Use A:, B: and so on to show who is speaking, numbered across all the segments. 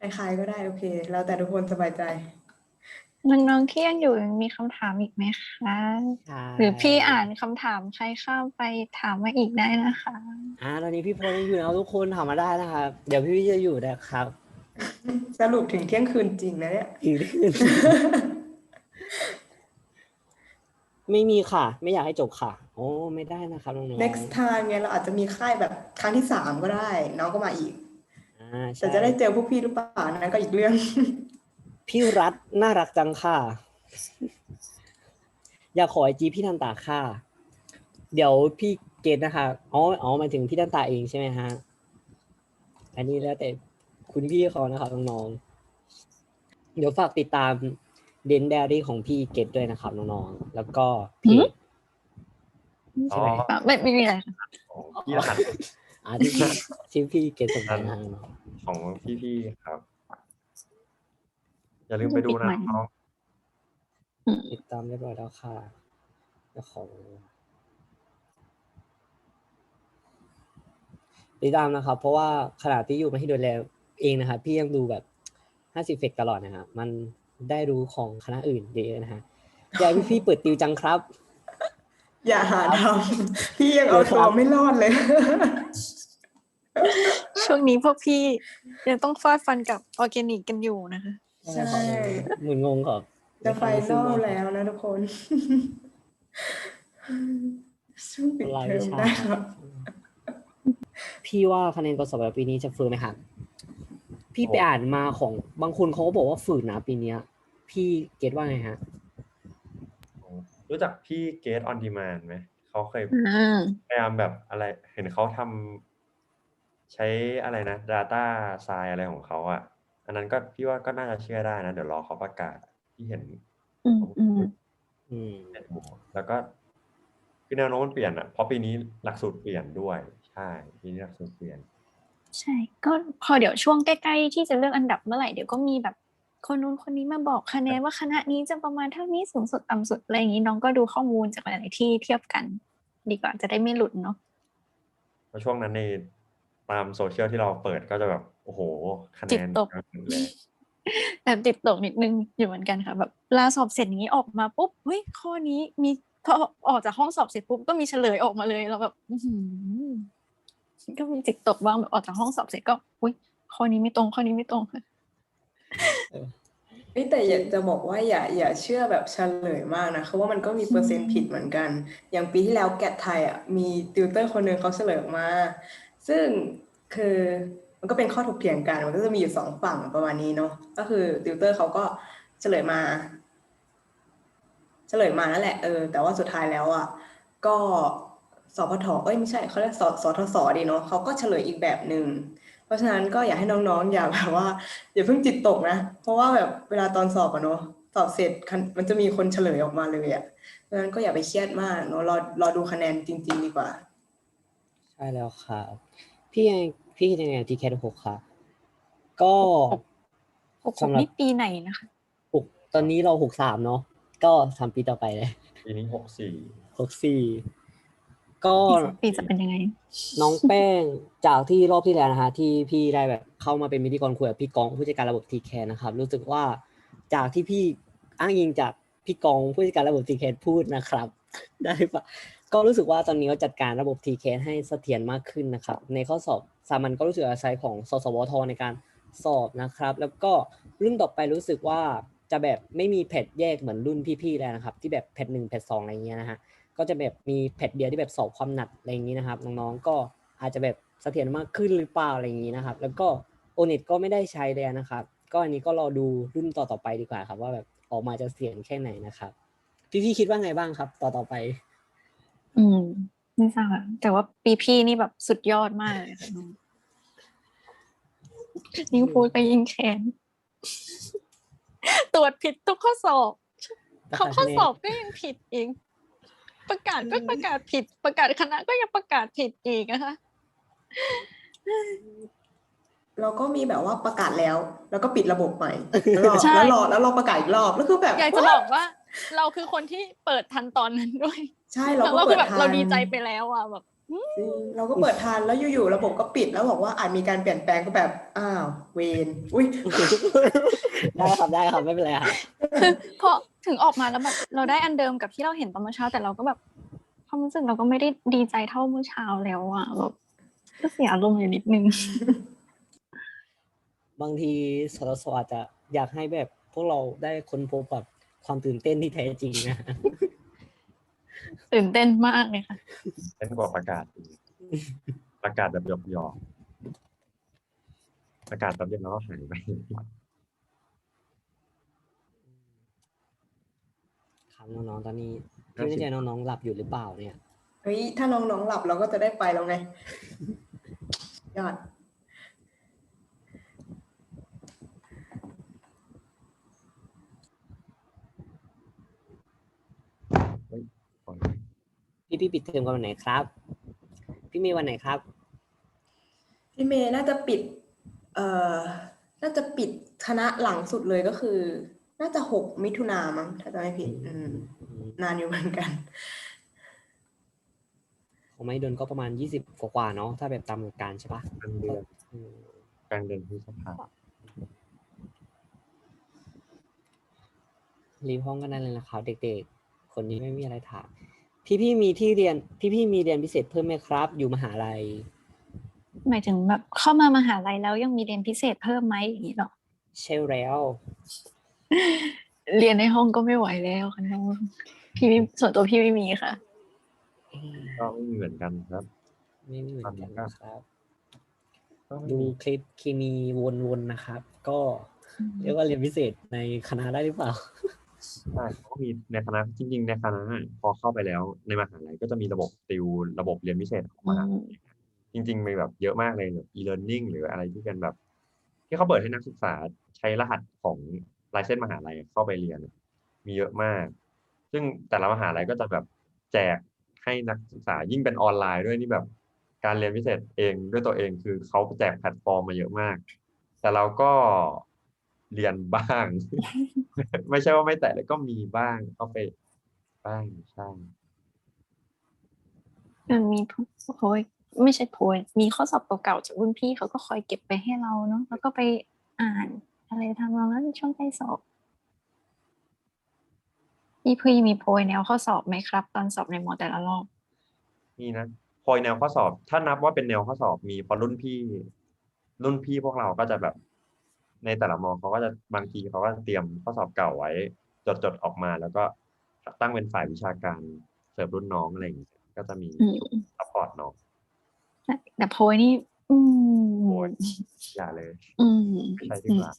A: คล้ายๆก็ได้โอเค แล้วแต่ทุกคนสบายใจ
B: น้องๆที่ยังอยู่ยังมีคำถามอีกไหมคะ
C: ใช่
B: หรือพี่อ่านคำถามใครข้ามไปถามมาอีกได้นะคะ
C: อ่าตอนนี้พี่พลยังอยู่นะทุกคนถามมาได้นะครับ เดี๋ยวพี่จะอยู่นะครับ
A: สรุปถึงเที่ยงคืนจริงนะเนี่ย
C: อีกทีไม่มีค่ะ ไม่อยากให้จบค่ะ โอ้ไม่ได้นะครับน้องๆ
A: next time ไงเราอาจจะมีค่ายแบบครั้งที่สามก็ได้ น้องก็มาอีก
C: อ่าใช่
A: แต่จะได้เจอพวกพี่หรือเปล่านั้นก็อีกเรื่อง
C: พี่รัฐน่ารักจังค่ะ อยากขอไอจีพี่ทันตาค่ะ เดี๋ยวพี่เกตนะคะ อ๋อ อ๋อหมายถึงพี่ทันตาเองใช่ไหมฮะ อันนี้แล้วแต่คุณพี่เขานะครับน้องๆ เดี๋ยวฝากติดตามเดน d ดรี่ของพี่เกตด้วยนะครับน้องๆ แล้วก็เพจใช่ไหม
B: อะไม่ไม่มีอะไรค่ะ
D: ของพี่รหัส
C: อ่าที่พี่ที่พี่เกตส่งไปนะน้อง
D: ของพี่ๆครับ อย่าลืมไปดูนะน้อง
C: ติดตามเรียบร้อยแล้วค่ะจะขอติดตามนะครับ เพราะว่าขณะที่อยู่มาที่ดูแลเองนะครับพี่ยังดูแบบห้าสิบเฟกตลอดนะฮะมันได้รู้ของคณะอื่นเยอะนะฮะอยากให้พี่ๆเปิดติวจังครับ
A: อย่าหาทำพี่ยังเอาตัวไม่รอดเลย
B: ช่วงนี้พวกพี่ยังต้องฟาดฟันกับออร์แกนิกกันอยู่นะคะ
A: ใช่
C: หมุนงงครับ
A: จะไฟนอลแล้วนะทุกคนสู้ปิด
C: ราย
A: เทอ
C: วิ
A: ม
C: ชา
A: ได้ครับ
C: พี่ว่าคะแนนกสอบปีนี้จะฝืนไหมครับพี่ไปอ่านมาของบางคนเขาก็บอกว่าฝืนนะปีเนี้ย พี่เก็ตว่าไงฮะ
D: รู้จักพี่เกตออนดีมานไหมเขาเคย
B: อืม
D: พยายามแบบอะไร เห็นเขาทำ ใช้อะไรนะ Data s c i e อะไรของเขาอะ อันนั้นก็พี่ว่าก็น่าจะเชื่อได้นะ เดี๋ยวรอเขาประกาศที่เห็น
B: อืมอืม
C: อืม
D: เห็นหมดแล้วก็คือแนวโน้มมันเปลี่ยนอะเพราะปีนี้หลักสูตรเปลี่ยนด้วย ใช่ปีนี้หลักสูตรเปลี่ยน
B: ใช่ ก็พอเดี๋ยวช่วงใกล้ๆที่จะเลือกอันดับเมื่อไหร่เดี๋ยวก็มีแบบคนนู้นคนนี้มาบอกคะแนนว่าคณะนี้จะประมาณเท่านี้สูงสุดต่ำสุดอะไรอย่างนี้น้องก็ดูข้อมูลจากหลายๆที่เทียบกัน ดีกว่าจะได้ไม่หลุดเนาะ
D: เพราะช่วงนั้นใน ตามโซเชียลที่เราเปิดก็จะแบบโอ้โหคะแน
B: จิต
D: น
B: ตก
D: เยอะเลย
B: แอบติดตกนิดนึงอยู่เหมือนกันค่ะ แบบเวลาสอบเสร็จอย่างนี้ออกมาปุ๊บเฮ้ยข้อนี้มีพอออกจากห้องสอบเสร็จปุ๊บก็มีเฉลยออกมาเลยแล้วแบบอื้อหือก็มีจิตตกบ้างแบบออกจากห้องสอบเสร็จก็อุ้ยข้อนี้ไม่ตรงข้อนี้ไม่ตรงค่ะ
A: เฮ้ยแต่อยากจะบอกว่าอย่าอย่าเชื่อแบบเฉลยมากนะคือว่ามันก็มีเปอร์เซ็นต์ผิดเหมือนกัน อย่างปีที่แล้วแกดไทยอะมีติวเตอร์คนหนึ่งเขาเฉลยออกมา ซึ่งคือมันก็เป็นข้อถกเถียงกันมันก็จะมีอยู่สองฝั่งประมาณนี้เนาะก็คือติวเตอร์เขาก็เฉลยมา เฉลยมานั่นแหละเออแต่ว่าสุดท้ายแล้วอะก็สพทเอ้ยไม่ใช่เขาเรียกสสทศดีเนาะเขาก็เฉลยอีกแบบหนึ่งเพราะฉะนั้นก็อยากให้น้องๆ อย่าแบบว่าอย่าเพิ่งจิตตกนะ เพราะว่าแบบเวลาตอนสอบอะเนาะสอบเสร็จมันจะมีคนเฉลยออกมาเลยอะเพราะฉะนั้นก็อย่าไปเครียดมากเนาะรอรอดูคะแนนจริง ๆ ดีกว่า
C: ใช่แล้วครับพี่ยังพี่คิดยังไงทีแคทหกครับก็
B: หกหก
C: สำหรับ
B: นี่ปีไหนนะคะ
C: หกตอนนี้เราหกสามเนาะก็สามปีต่อไปเลย
D: ปีนี้หกสี่
C: หกสี่ก็
B: อีกสองปีจะเป็นยังไง
C: น้องแป้งจากที่รอบที่แล้วนะฮะที่พี่ได้แบบเข้ามาเป็นพิธีกรคุยกับพี่กองผู้จัดการระบบทีแคนะครับ รู้สึกว่าจากที่พี่อ้างอิงจากพี่กองผู้จัดการระบบทีแคพูดนะครับ ได้ปะก็รู้สึกว่าตอนนี้เขาจัดการระบบทีแคให้เสถียรมากขึ้นนะครับ ในข้อสอบสามัญก็รู้สึกอาศัยของสสวทในการสอบนะครับ แล้วก็รุ่นต่อไปรู้สึกว่าจะแบบไม่มีแพทแยกเหมือนรุ่นพี่ๆแล้วนะครับ ที่แบบแพทหนึ่งแพทสองอะไรเงี้ยนะฮะก็จะแบบมีแพทเดียวที่แบบสอบความหนักอะไรอย่างนี้นะครับน้องๆก็อาจจะแบบเสถียรมากขึ้นหรือเปล่าอะไรอย่างนี้นะครับ แล้วก็โอเน็ตก็ไม่ได้ใช้เลยนะครับ ก็อันนี้ก็รอดูรุ่นต่อๆไปดีกว่าครับ ว่าแบบออกมาจะเสียงแค่ไหนนะครับ พี่ๆคิดว่าไงบ้างครับ ต่อต่อๆไป
B: อืมไม่ทราบอะแต่ว่าปีพี่นี่แบบสุดยอดมากเลยค่ะน้องยิ่งพูดก็ยิ่งแค้นตรวจผิดทุกข้อสอบเขาข้อสอบก็ยังผิดอีก ประกาศก็ประกาศผิด ประกาศคณะก็ยังประกาศผิดอีกนะคะ
A: เราก็มีแบบว่าประกาศแล้ว แล้วก็ปิดระบบใหม่แล้วรอ
B: ใช่
A: แล้วรอแล้วรอประกาศอีกรอบแล้วคือแบบ
B: อยากจะบอกว่า เราคือคนที่เปิดทันตอนนั้นด้วย
A: ใช่เรา
B: เรา
A: ก็
B: คื
A: เปิ
B: อ
A: ด
B: แบบ
A: ทัน
B: เราดีใจไปแล้วอะแบบ
A: จริงเราก็เปิดทันแล้วอยู่ๆระบบก็ปิดแล้วบอกว่าอาจมีการเปลี่ยนแปลงก็แบบอ้าวเวนอุ้ย
C: ได้ครับได้ครับไม่เป็นไรครับ
B: คือพอถึงออกมาแล้วแบบเราได้อันเดิมกับที่เราเห็นตอนเมื่อเช้า แต่เราก็แบบความรู้สึกเราก็ไม่ได้ดีใจเท่าเมื่อเช้าแล้วอะแบบก็เสียอารมณ์อยู่นิดนึง
C: บางทีสทศอาจจะอยากให้แบบพวกเราได้ค้นพบแบบความตื่นเต้นที่แท้จริงนะ
B: ตื่นเต้นมากเลยค่ะ
D: เป็นกว่าประกาศอีกประกาศแบบหยอกๆประกาศแบบเดียวแล้วก็หายไป
C: ครับน้องๆตอนนี้พี่ไม่แน่ใจน้องๆหลับอยู่หรือเปล่าเนี่ย
A: เฮ้ย ถ้าน้องๆหลับเราก็จะได้ไปแล้วไง ยอด
C: พี่พี่ปิดเทอมกันวันไหนครับ พี่มีวันไหนครับ
A: พี่เมย์น่าจะปิด เอ่อ น่าจะปิดคณะหลังสุดเลยก็คือ น่าจะหกมิถุนามั้งถ้าจะไม่ผิดอืมนานอยู่เหมือนกัน
C: ของไม่เดินก็ประมาณยี่สิบกว่าๆเนาะถ้าแบบตามหลักการใช่ปะ
D: กลางเดือน
C: อืม
D: กลางเดือนพฤษภา
C: รีบห้องกันได้เลยนะครับเด็กๆ คนนี้ไม่มีอะไรถาม พี่พี่ๆมีที่เรียนพี่พี่ๆมีเรียนพิเศษเพิ่มไหมครับ อยู่มหาลัย
B: หมายถึงแบบเข้ามามหาลัยแล้วยังมีเรียนพิเศษเพิ่มไหมอย่างนี้หรอ
C: ใช่แล้ว
B: เรียนในห้องก็ไม่ไหวแล้วค่ะน้องพี่ไม่ส่วนตัวพี่ไม่มีค่ะ
D: ก็ไม่มีเหมือนกันครับ
C: ไม่มีเหมือนกันนะครับ
D: ก็ไม่
C: ดู
D: มี
C: คลิปเคมีวนๆนะครับ ก็เรียกว่าเรียนพิเศษในคณะได้หรือเปล่า
D: ใช่เขาก็มีในคณะจริงๆในคณะพอเข้าไปแล้ว ในมหาลัยก็จะมีระบบติวระบบเรียนพิเศษออกมา
B: อืม
D: จริงๆมีแบบเยอะมากเลยแบบ e-learning หรืออะไรที่เป็นแบบ ที่เขาเปิดให้นักศึกษาใช้รหัสของลายเส้นมหาลัยเข้าไปเรียน มีเยอะมาก ซึ่งแต่ละมหาลัยก็จะแบบแจกให้นักศึกษายิ่งเป็นออนไลน์ด้วยนี่แบบการเรียนพิเศษเองด้วยตัวเองคือเขาแจกแพลตฟอร์มมาเยอะมาก แต่เราก็ เรียนบ้าง ไม่ใช่ว่าไม่แต่เลยก็มีบ้างเข้าไปบ้างใช่
B: มันมีโพยไม่ใช่โพยมีข้อสอบเก่าๆจากรุ่นพี่เขาก็คอยเก็บไปให้เราเนาะแล้วก็ไปอ่านอะไรทำนองนั้นช่วงใกล้สอบพี่พี่มีโพยแนวข้อสอบไหมครับ ตอนสอบในมอแต่ละรอบ
D: นี่นะพอยแนวข้อสอบ ถ้านับว่าเป็นแนวข้อสอบมีพอรุ่นพี่ รุ่นพี่พวกเราก็จะแบบ ในแต่ละมอเขาก็จะบางทีเขาก็เตรียมข้อสอบเก่าไว้ จดจดๆออกมา แล้วก็ตั้งเป็นฝ่ายวิชาการเสิร์ฟรุ่นน้องอะไรอย่างเงี้ยก็จะมี
B: อืม
D: ซัพพอร์ตน้อง
B: แต่แต่โพยนี่ อืม
D: โพยอย่าเลย
B: อืม
D: ไม่ใช่ดีกว่า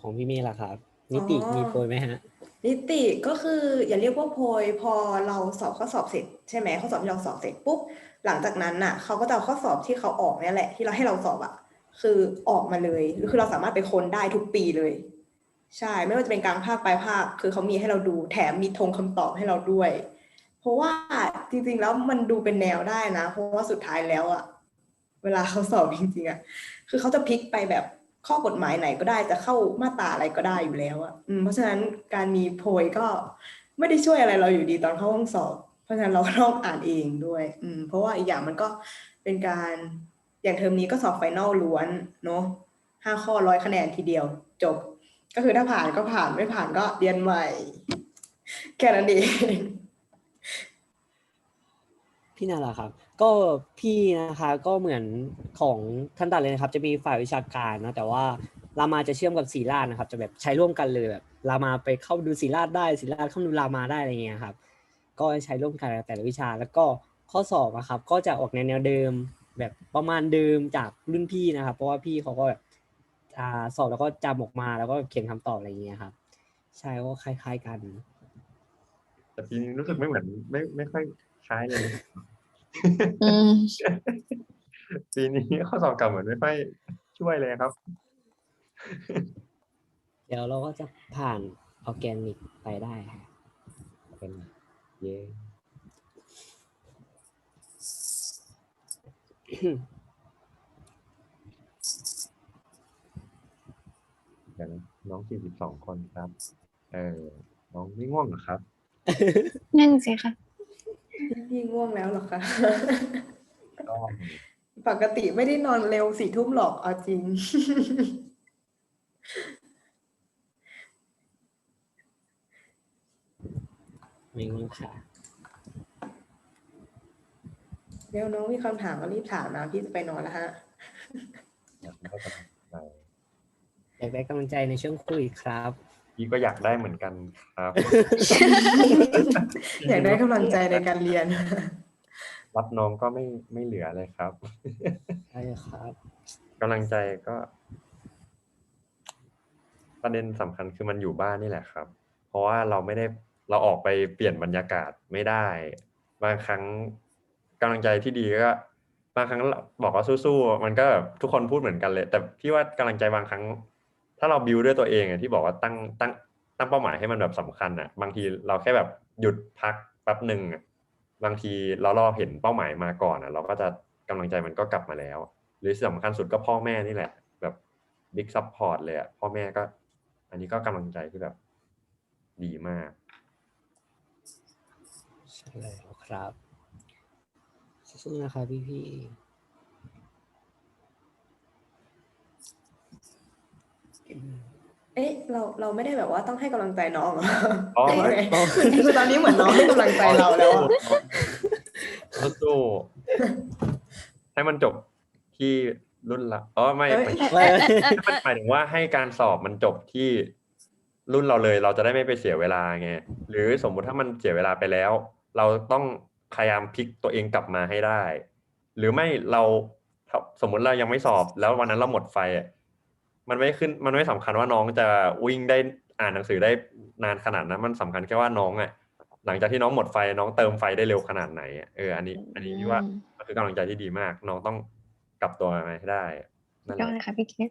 C: ของพี่เมย์ล่ะครับ นิติ
A: อ๋อ
C: มีโปรยไหมฮะ
A: นิติก็คืออย่าเรียกว่าโพยพอเราสอบข้อสอบเสร็จใช่ไหมข้อสอบที่เราสอบเสร็จปุ๊บ หลังจากนั้นน่ะเขาก็จะเอาข้อสอบที่เขาออกเนี่ยแหละ ที่เราให้เราสอบอะคือออกมาเลยคือเราสามารถไปค้นได้ทุกปีเลย ใช่ไม่ว่าจะเป็นกลางภาคปลายภาค คือเขามีให้เราดูแถมมีธงคำตอบให้เราด้วย เพราะว่าจริงๆแล้วมันดูเป็นแนวได้นะ เพราะว่าสุดท้ายแล้วอะเวลาเขาสอบจริงๆอะคือเขาจะพลิกไปแบบข้อกฎหมายไหนก็ได้จะเข้ามาตราอะไรก็ได้อยู่แล้วอะเพราะฉะนั้นการมีโพยก็ไม่ได้ช่วยอะไรเราอยู่ดีตอนเข้าห้องสอบ ราะฉะนั้นเราต้องอ่านเองด้วย อืม เพราะว่าอีกอย่างมันก็เป็นการอย่างเทอมนี้ก็สอบไฟนอลล้วนเนาะห้าข้อร้อยคะแนนทีเดียว จบ ก็คือถ้าผ่านก็ผ่านไม่ผ่านก็เรียนใหม่ แค่นั้นเอง
C: พี่นาล่ะครับ ก็พี่นะคะก็เหมือนของท่านตัดเลยนะครับ จะมีฝ่ายวิชาการนะแต่ว่ารามาจะเชื่อมกับศิลานะครับ จะแบบใช้ร่วมกันเลยแบบรามาไปเข้าดูศิลาได้ศิลาเข้าดูรามาได้อะไรเงี้ยครับ ก็ใช้ร่วมกันกับแต่ละวิชา แล้วก็ข้อสอบนะครับ ก็จะออกในแนวเดิมแบบประมาณเดิมจากรุ่นพี่นะครับ เพราะว่าพี่เขาก็แบบอ่าสอบแล้วก็จำออกมาแล้วก็เขียนคำตอบอะไรเงี้ยครับ ใช่ก็คล้าย ๆกัน
D: แต่ปีนี้รู้สึกไม่เหมือนไม่ไม่ค่อยคล้ายเลย
B: อืม
D: ปีนี้ข้อสอบเก่าเหมือนไม่ค่อยช่วยเลยครับ
C: เดี๋ยวเราก็จะผ่านออร์แกนิกไปได้ครับ
D: เป็นเย่เดี๋ยวนะน้องสี่สิบสองคนครับ เออ น้องไม่ง่วงเหรอครับ
B: นั่นสิค่ะ
A: พี่ง่วงแล้วเหรอคะ
D: ก็
A: ปกติไม่ได้นอนเร็วสี่ทุ่มหรอกเอาจริง
C: ไม่ง่วงค่ะ
A: เดี๋ยวน้องมีคำถามก็รีบถามนะพี่จะไปนอนแล้วฮะ
D: อยากได้กำลังใจ
C: อยากได้กำลังใจในช่วงโควิดครับ
D: พี่ก็อยากได้เหมือนกันครับ
A: อยากได้กำลังใจในการเรียน
D: รับน้องก็ไม่ไม่เหลือเลยครับ
C: ใช่ครับ
D: กำลังใจก็ ประเด็นสำคัญคือมันอยู่บ้านนี่แหละครับ เพราะว่าเราไม่ได้ เราออกไปเปลี่ยนบรรยากาศไม่ได้ บางครั้งกำลังใจที่ดีก็บางครั้งบอกว่าสู้ๆมันก็ทุกคนพูดเหมือนกันเลย แต่พี่ว่ากำลังใจบางครั้ง ถ้าเราบิวด้วยตัวเองที่บอกว่าตั้งตั้งตั้งเป้าหมายให้มันแบบสำคัญอะ บางทีเราแค่แบบหยุดพักแป๊บหนึ่งบางทีเรารอเห็นเป้าหมายมาก่อนอะ เราก็จะกำลังใจมันก็กลับมาแล้ว หรือสำคัญสุดก็พ่อแม่นี่แหละ แบบบิ๊กซัพพอร์ตเลยอะพ่อแม่ก็ อันนี้ก็กำลังใจที่แบบดีมาก
C: ใช่แล้วครับสู้ๆนะครับพี่พี่ๆ
A: เอ๊ะเราเราไม่ได้แบบว่าต้องให้กำลังใจน้องเหรอ
D: อ๋อ
A: ได้ไงคือตอนนี้เหมือนน้องให้กำลังใจเราแล้วอะ
D: สู้ๆให้มันจบที่รุ่นละอ๋อไม่
A: เอ้ย
D: ไม่
C: ไม่
D: มันหมายถึงว่าให้การสอบมันจบที่รุ่นเราเลย เราจะได้ไม่ไปเสียเวลาไงหรือสมมุติถ้ามันเสียเวลาไปแล้ว เราต้องพยายามพลิกตัวเองกลับมาให้ได้ หรือไม่เราถ้าสมมุติเรายังไม่สอบ แล้ววันนั้นเราหมดไฟอะมันไม่ขึ้นมันไม่สำคัญว่าน้องจะวิ่งได้อ่านหนังสือได้นานขนาดนั้น มันสำคัญแค่ว่าน้องอะหลังจากที่น้องหมดไฟน้องเติมไฟได้เร็วขนาดไหนอะเอออันนี้ อันนี้พี่ว่าก็คือกำลังใจที่ดีมาก น้องต้องกลับตัวมาให้ได้นั่นแห
B: ก็
D: ละ
B: เลยค่ะพี่เกด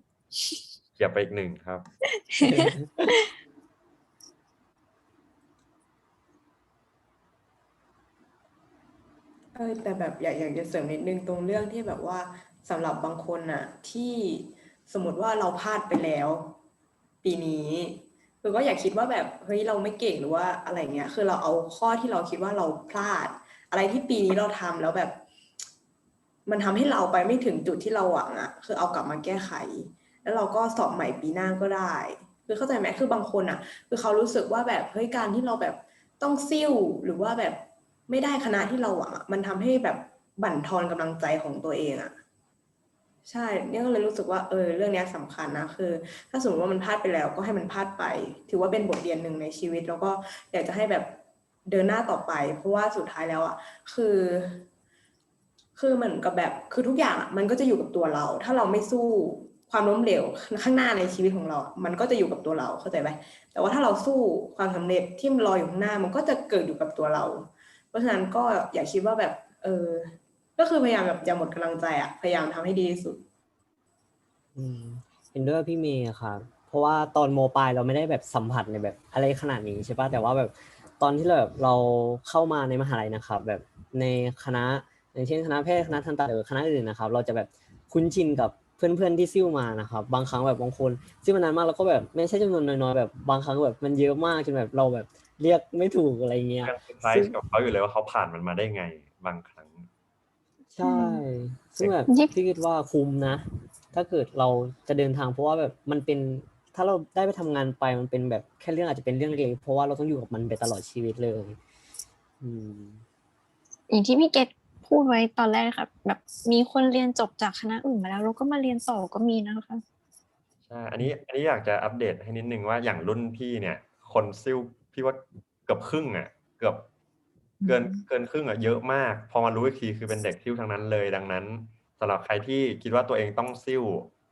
D: เกียบไปอีกหนึ่งครับ
A: เออแต่แบบอยากอยากจะเสริมนิดนึงตรงเรื่องที่แบบว่าสำหรับบางคนน่ะ ที่สมมติว่าเราพลาดไปแล้ว ปีนี้คือก็อย่าคิดว่าแบบเฮ้ยเราไม่เก่งหรือว่าอะไรเงี้ย คือเราเอาข้อที่เราคิดว่าเราพลาด อะไรที่ปีนี้เราทำแล้วแบบ มันทำให้เราไปไม่ถึงจุดที่เราหวังอะคือเอากลับมาแก้ไข แล้วเราก็สอบใหม่ปีหน้าก็ได้ คือเข้าใจไหมคือบางคนอะคือเขารู้สึกว่าแบบเฮ้ยการที่เราแบบต้องซิ่วหรือว่าแบบ ไม่ได้คณะที่เราหวังอะมันทำให้แบบบั่นทอนกำลังใจของตัวเองอะใช่เนี่ยก็เลยรู้สึกว่าเออเรื่องนี้ยสำคัญนะคือ ถ้าสมมติว่ามันพลาดไปแล้วก็ให้มันพลาดไป ถือว่าเป็นบทเรียนหนึ่งในชีวิต แล้วก็อยากจะให้แบบเดินหน้าต่อไป เพราะว่าสุดท้ายแล้วอะคือ คือเหมือนกับแบบคือทุกอย่างอะมันก็จะอยู่กับตัวเรา ถ้าเราไม่สู้ความล้มเหลวข้างหน้าในชีวิตของเรา มันก็จะอยู่กับตัวเราเข้าใจไหมแต่ว่าถ้าเราสู้ความสำเร็จที่มันรออยู่ข้างหน้ามันก็จะเกิดอยู่กับตัวเรา เพราะฉะนั้นก็อย่าคิดว่าแบบ เออ ก็คือพยายามแบบอย่าหมดกำลังใจอะพยายามทำให้ดีที่สุด
C: อืมเห็นด้วยพี่เมย์ครับเพราะว่าตอนโมปลายเราไม่ได้แบบสัมผัสในแบบอะไรขนาดนี้ใช่ปะแต่ว่าแบบตอนที่เราแบบเราเข้ามาในมหาลัยนะครับ แบบในคณะอย่างเช่นคณะแพทย์คณะทันตะหรือคณะอื่นนะครับ เราจะแบบคุ้นชินกับเพื่อนๆที่ซิ่วมานะครับ บางครั้งแบบบางคนซิ่วมานานมากแล้วก็แบบไม่ใช่จำนวนน้อยๆแบบบางครั้งแบบมันเยอะมากจนแบบเราแบบ เรียกไม่ถูกอะไรเงี้ย
D: ยังเซอร์ไพรส์กับเขาอยู่เลยว่าเขาผ่านมันมาได้ไงบางครั้ง
C: ใช่ซึ่งแบบ
B: ยิบ
C: พี่คิดว่าคุ้มนะ ถ้าเกิดเราจะเดินทางเพราะว่าแบบมันเป็นถ้าเราได้ไปทำงานไปมันเป็นแบบแค่เรื่องอาจจะเป็นเรื่องเล็กๆเพราะว่าเราต้องอยู่กับมันไปตลอดชีวิตเลยอืม
B: อย่างที่พี่เกดพูดไว้ตอนแรกค่ะแบบมีคนเรียนจบจากคณะอื่นมาแล้วแล้วก็มาเรียนต่อก็มีนะคะ
D: ใช่อันนี้อันนี้อยากจะอัปเดตให้นิดนึงว่าอย่างรุ่นพี่เนี่ย คนซิ่ว พี่ว่าเกือบครึ่งอะ เกือบเกินเกินครึ่งอะเยอะมาก พอมารู้อีกทีคือเป็นเด็กซิ่วทั้งนั้นเลยดังนั้นสำหรับใครที่คิดว่าตัวเองต้องซิ่ว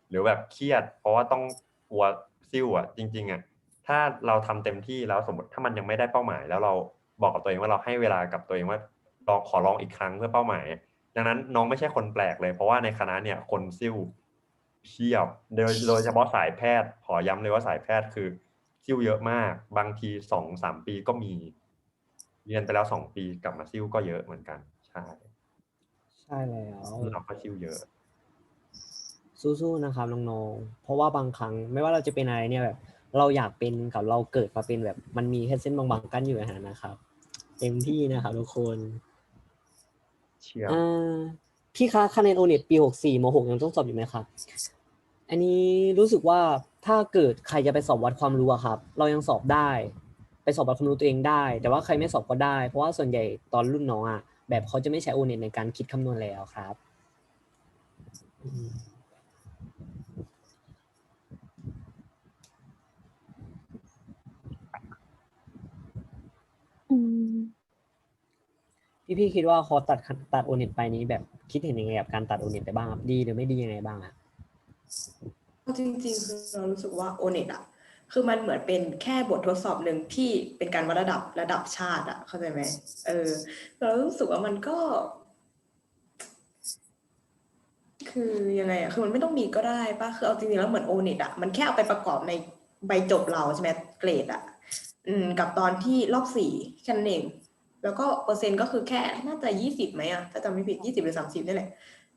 D: หรือแบบเครียด เพราะว่าต้องกลัวซิ่วอะ จริง ๆอะถ้าเราทำเต็มที่แล้วสมมติถ้ามันยังไม่ได้เป้าหมาย แล้วเราบอกกับตัวเองว่าเราให้เวลากับตัวเองว่าลองขอลองอีกครั้งเพื่อเป้าหมาย ดังนั้นน้องไม่ใช่คนแปลกเลย เพราะว่าในคณะเนี่ยคนซิ่วเพียบโดยโดยเฉพาะสายแพทย์ขอย้ำเลยว่าสายแพทย์คือ ซิ่วเยอะมาก บางทีสองสามปีก็มีเรียนไปแล้วสองปีกลับมาซิ่วก็เยอะเหมือนกัน ใช่
C: ใช่แล้ว
D: เราก็ซิ่วเยอะ
C: สู้ๆนะครับน้องๆเพราะว่าบางครั้งไม่ว่าเราจะเป็นอะไรเนี่ยแบบ เราอยากเป็นกับเราเกิดมาเป็นแบบ มันมีแค่เส้นบางๆกั้นอยู่นะนะครับอเต็มที่นะครับทุกคน
D: เชียร์
C: อ่าพี่คะคะแนนโอเน็ตปีหกสี่มหกยังต้องสอบอยู่ไหมครับ อันนี้รู้สึกว่า ถ้าเกิดใครจะไปสอบวัดความรู้อะครับ เรายังสอบได้ ไปสอบวัดความรู้ตัวเองได้ แต่ว่าใครไม่สอบก็ได้ เพราะว่าส่วนใหญ่ตอนรุ่นน้องอะแบบเขาจะไม่ใช้โอเน็ตในการคิดคำนวณแล้วครับอืม
B: อืม
C: พี่พี่คิดว่าคอร์สตัดตัดโอเน็ตไปนี้แบบคิดเห็นยังไงกับการตัดโอเน็ตไปบ้างครับดีหรือไม่ดียังไงบ้างอะ
A: เอา จริงๆคือเรารู้สึกว่าโอเน็ตอะคือมันเหมือนเป็นแค่บททดสอบหนึ่งที่เป็นการวัดระดับระดับชาติอะเข้าใจไหมเออ เรารู้สึกว่ามันก็ คือยังไงอะคือมันไม่ต้องมีก็ได้ป่ะคือเอาจริงๆแล้วเหมือนโอเน็ตอะมันแค่เอาไปประกอบในใบจบเราใช่ไหมเกรดอะอืม กับตอนที่รอบสี่แค่นั้นเอง แล้วก็เปอร์เซ็นต์ก็คือแค่น่าจะยี่สิบไหมอะถ้าจำไม่ผิดยี่สิบหรือสามสิบนี่แหละ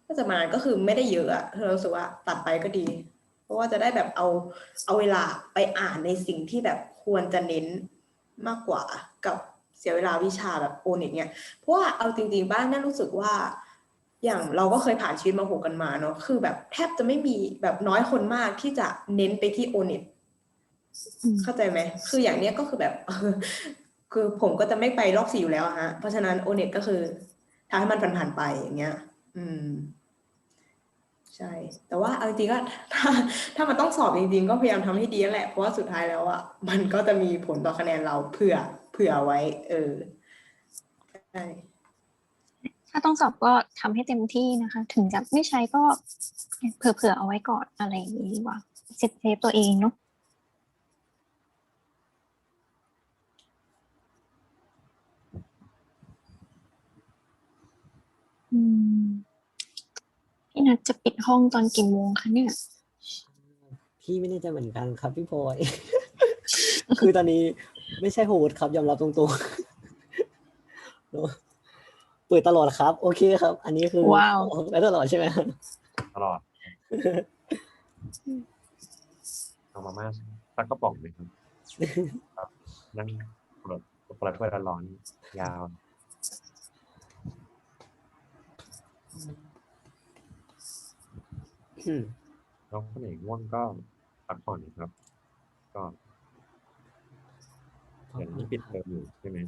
A: ถ้าจะมาก็คือไม่ได้เยอะอะเราสึกว่าตัดไปก็ดี ราะว่าจะได้แบบเอาเอาเวลาไปอ่านในสิ่งที่แบบควรจะเน้นมากกว่ากับเสียเวลาวิชาแบบโอเน็ตเนี่ยเพราะว่าเอาจริงๆบ้านน่ารู้สึกว่าอย่างเราก็เคยผ่านชีวิตมาหกกันมาเนาะคือแบบแทบจะไม่มีแบบน้อยคนมากที่จะเน้นไปที่โอเน็ตเข้าใจไหมคืออย่างเนี้ยก็คือแบบคือผมก็จะไม่ไปรอบสี่อยู่แล้วฮะ เพราะฉะนั้นโอเน็ตก็คือทำให้มันผ่านๆไปอย่างเงี้ย อืม ใช่ แต่ว่าเอาจริงๆก็ถ้าถ้ามันต้องสอบจริงๆ ก็พยายามทำให้ดีนั่นแหละ เพราะว่าสุดท้ายแล้วอะมันก็จะมีผลต่อคะแนนเราเผื่อเผื่อไว้ เออใช่
B: ถ้าต้องสอบก็ทำให้เต็มที่นะคะ ถึงจะไม่ใช้ก็เผื่อๆเอาไว้ก่อนอะไรอย่างนี้ดีกว่าเซฟเซฟตัวเองเนาะอืม พี่นัทจะปิดห้องตอนกี่โมงคะเนี่ย
C: พี่ไม่แน่ใจเหมือนกันครับพี่พลอย คือตอนนี้ไม่ใช่โฮสต์ครับยอมรับตรงๆเปิดตลอดครับ โอเคครับ อันนี้คือ
B: ว้าว
C: ไปตลอดใช่ไหมครับ
D: ตลอดเอามาม่าสักกระป๋องเลยครับครับนั่งคนละคนละถ้วยละร้อนๆยาว
C: อืม
D: น้องคนไหนง่วงก็พักผ่อนนะครับ ก็เดี๋ยวนี้ปิดเทอมอยู่ใช่ไหม